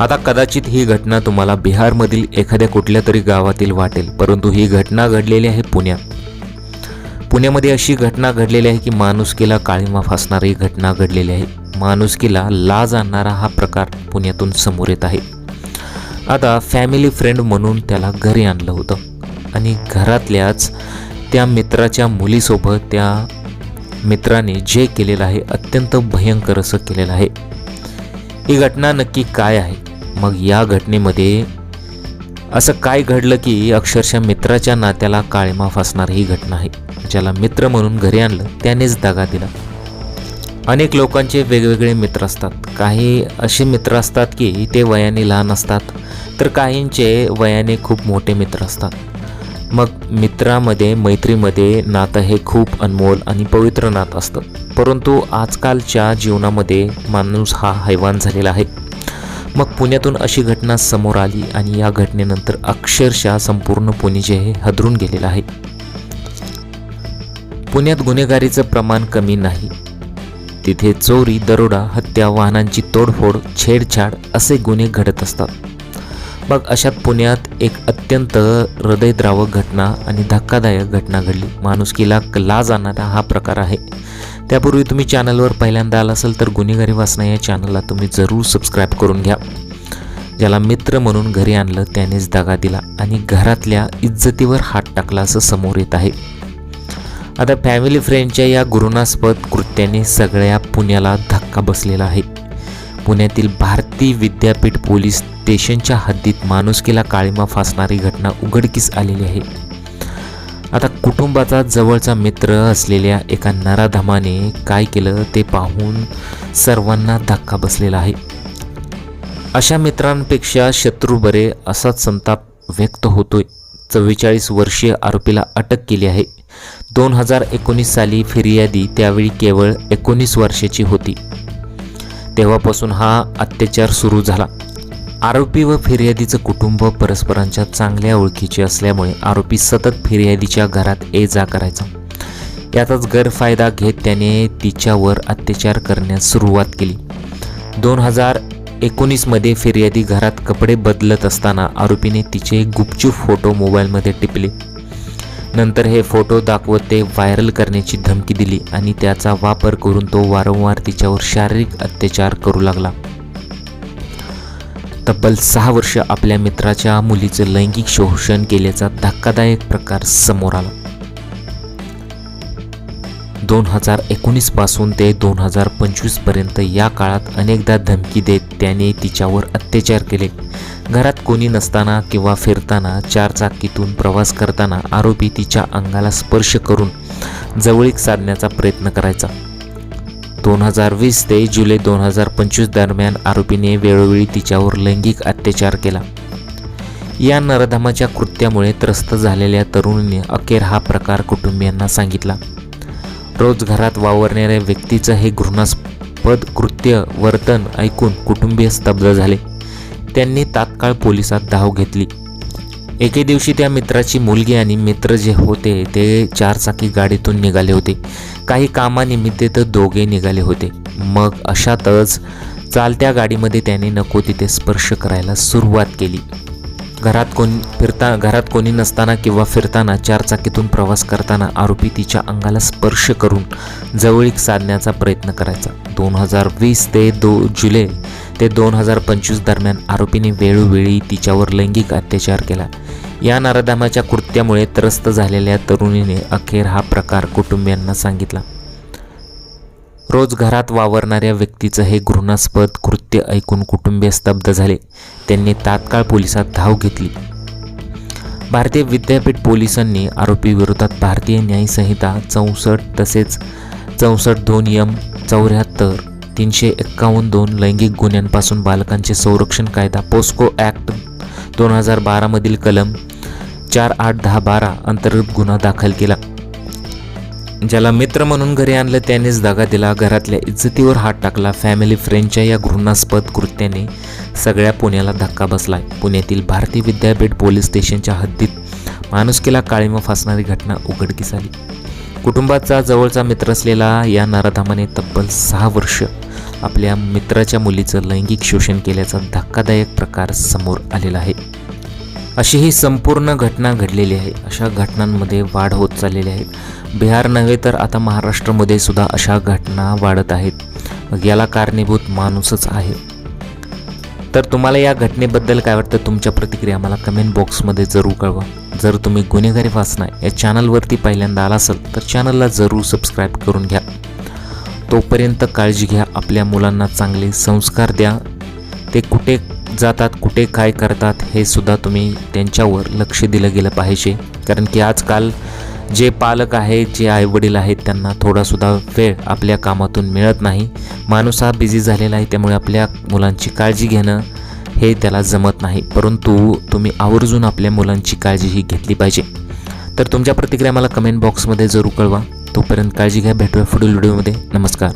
आता कदाचित ही घटना तुम्हाला बिहारमधील एखाद्या कुठल्या तरी गावातील वाटेल परंतु ही घटना घडलेली आहे पुण्यात पुण्यामध्ये अशी घटना घडलेली आहे की माणुसकीला काळीमा फासणारी घटना घडलेली आहे. माणुसकीला लाज आणणारा हा प्रकार पुण्यातून समोर येत आहे. आता फॅमिली फ्रेंड म्हणून त्याला घरी आणलं होतं. आणि घरातल्याच त्या मित्राच्या मुलीसोबत त्या मित्राने जे केलेलं आहे अत्यंत भयंकर असं केलेलं आहे. ही घटना नक्की काय आहे? मग या घटनेमध्ये असं काय घडलं की अक्षरशः मित्राच्या नात्याला काळीमा फासणार ही घटना आहे. ज्याला मित्र म्हणून घरी आणलं त्यानेच दगा दिला. अनेक लोकांचे वेगवेगळे मित्र असतात. काही असे मित्र असतात की ते वयाने लहान असतात तर काहींचे वयाने खूप मोठे मित्र असतात. मग मित्रामध्ये मैत्रीमध्ये नातं हे खूप अनमोल आणि पवित्र नातं असतं. परंतु आजकालच्या जीवनामध्ये माणूस हा हैवान झालेला आहे. मग पुण्यातून अशी घटना समोर आली आणि या घटनेनंतर अक्षरशः संपूर्ण पुणे जे हे हदरून गेलेलं आहे. पुण्यात गुन्हेगारीचं प्रमाण कमी नाही. तिथे चोरी दरोडा हत्या वाहनांची तोडफोड छेडछाड असे गुन्हे घडत असतात. मग अशात पुण्यात एक अत्यंत हृदयद्रावक घटना आणि धक्कादायक घटना घडली. माणुसकीला लाज आणणारा हा प्रकार आहे. त्यापूर्वी तुम्ही चॅनलवर पहिल्यांदा आला असाल तर गुन्हेगारी वाचना या चॅनलला तुम्ही जरूर सबस्क्राईब करून घ्या. ज्याला मित्र म्हणून घरी आणलं त्यानेच दगा दिला आणि घरातल्या इज्जतीवर हात टाकला असं समोर येत आहे. आता फॅमिली फ्रेंडच्या या गुरुणास्पद कृत्याने सगळ्या पुण्याला धक्का बसलेला आहे. पुण्यातील भारती विद्यापीठ पोलीस स्टेशनच्या हद्दीत माणुसकीला काळीमा फासणारी घटना उघडकीस आलेली आहे. आता कुटुंबाचा जवळचा मित्र असलेल्या एका नराधमाने काय केलं ते पाहून सर्वांना धक्का बसलेला आहे. अशा मित्रांपेक्षा शत्रू बरे असाच संताप व्यक्त होतोय. चव्वेचाळीस वर्षीय आरोपीला अटक केली आहे. दोन हजार एकोणीस साली फिर्यादी त्यावेळी केवळ एकोणीस वर्षाची होती. तेव्हापासून हा अत्याचार सुरू झाला. आरोपी व फिर्यादीचं कुटुंब परस्परांच्या चांगल्या ओळखीचे असल्यामुळे आरोपी सतत फिर्यादीच्या घरात ये जा करायचा. याचाच गैरफायदा घेत त्याने तिच्यावर अत्याचार करण्यास सुरुवात केली. दोन हजार एकोणीसमध्ये फिर्यादी घरात कपडे बदलत असताना आरोपीने तिचे गुपचूप फोटो मोबाईलमध्ये टिपले. नंतर हे फोटो दाखवत ते व्हायरल करण्याची धमकी दिली आणि त्याचा वापर करून तो वारंवार तिच्यावर शारीरिक अत्याचार करू लागला. तब्बल सहा वर्ष आपल्या मित्राच्या मुलीचं लैंगिक शोषण केल्याचा धक्कादायक प्रकार समोर आला. दोन हजार एकोणीसपासून ते दोन हजार पंचवीसपर्यंत या काळात अनेकदा धमकी देत त्याने तिच्यावर अत्याचार केले. घरात कोणी नसताना किंवा फिरताना चार चाकीतून प्रवास करताना आरोपी तिच्या अंगाला स्पर्श करून जवळीक साधण्याचा प्रयत्न करायचा. दोन हजार वीस ते जुलै दोन हजार पंचवीस दरम्यान आरोपीने वेळोवेळी तिच्यावर लैंगिक अत्याचार केला. या नरधमाच्या कृत्यामुळे त्रस्त झालेल्या तरुणीने अखेर हा प्रकार कुटुंबियांना सांगितला. रोज घरात वावरणाऱ्या व्यक्तीचं हे घृणास्पद कृत्य वर्तन ऐकून कुटुंबीय स्तब्ध झाले. त्यांनी तात्काळ पोलिसात धाव घेतली. एके दिवशी त्या मित्राची मुलगी आणि मित्र जे होते ते चारचाकी गाडीतून निघाले होते. काही कामानिमित्त तर दोघे निघाले होते. मग अशातच चालत्या गाडीमध्ये त्याने नको तिथे स्पर्श करायला सुरुवात केली. घरात कोण फिरता घरात कोणी नसताना किंवा फिरताना चारचाकीतून प्रवास करताना आरोपी तिच्या अंगाला स्पर्श करून जवळीक साधण्याचा प्रयत्न करायचा. दोन हजार वीस ते दो जुलै ते दोन हजार पंचवीस दरम्यान आरोपीने वेळोवेळी तिच्यावर लैंगिक अत्याचार केला. या नराधामाच्या कृत्यामुळे त्रस्त झालेल्या तरुणीने अखेर हा प्रकार कुटुंबियांना सांगितला. रोज घरात वावरणाऱ्या व्यक्तीचं हे घृणास्पद कृत्य ऐकून कुटुंबीय स्तब्ध झाले. त्यांनी तात्काळ पोलिसात धाव घेतली. भारतीय विद्यापीठ पोलिसांनी आरोपीविरोधात भारतीय न्यायसंहिता चौसष्ट तसेच चौसष्ट दोन यम चौऱ्याहत्तर तीनशे एक्कावन्न दोन लैंगिक गुन्ह्यांपासून बालकांचे संरक्षण कायदा पोस्को ॲक्ट दोन हजार बारामधील कलम चार आठ दहा बारा अंतर्गत गुन्हा दाखल केला. ज्याला मित्र म्हणून घरी आणलं त्यानेच दगा दिला. घरातल्या इज्जतीवर हात टाकला. फॅमिली फ्रेंडच्या या घृणास्पद कृत्याने सगळ्या पुण्याला धक्का बसलाय. पुण्यातील भारतीय विद्यापीठ पोलीस स्टेशनच्या हद्दीत माणुसकीला काळीमा फासणारी घटना उघडकीस आली. कुटुंबाचा जवळचा मित्र असलेला या नराधामाने तब्बल सहा वर्ष आपल्या मित्राच्या मुलीचं लैंगिक शोषण केल्याचा धक्कादायक प्रकार समोर आलेला आहे. अशी ही संपूर्ण घटना घडलेली आहे. अशा घटनांमध्ये वाढ होत चाललेली आहे. बिहार नव्हे तर आता महाराष्ट्रामध्ये सुद्धा अशा घटना वाढत आहेत. मग याला कारणीभूत माणूसच आहे. तर तुम्हाला या घटनेबद्दल काय वाटतं? तुमच्या प्रतिक्रिया मला कमेंट बॉक्समध्ये जरूर कळवा. जर तुम्ही गुन्हेगारी वाचना या चॅनलवरती पहिल्यांदा आला असाल तर चॅनलला जरूर सबस्क्राईब करून घ्या. तोपर्यंत काळजी घ्या. आपल्या मुलांना चांगले संस्कार द्या. ते कुठे जातात कुठे काय करतात हे सुद्धा तुम्ही त्यांच्यावर लक्ष दिलं गेलं पाहिजे. कारण की आजकाल जे पालक आहेत जे आईवडील आहेत त्यांना थोडासुद्धा वेळ आपल्या कामातून मिळत नाही. माणूस हा बिझी झालेला आहे त्यामुळे आपल्या मुलांची काळजी घेणं हे त्याला जमत नाही. परंतु तुम्ही आवर्जून आपल्या मुलांची काळजी ही घेतली पाहिजे. तर तुमच्या प्रतिक्रिया मला कमेंट बॉक्समध्ये जरूर कळवा. तोपर्यंत काळजी घ्या. भेटूया पुढील व्हिडिओमध्ये नमस्कार.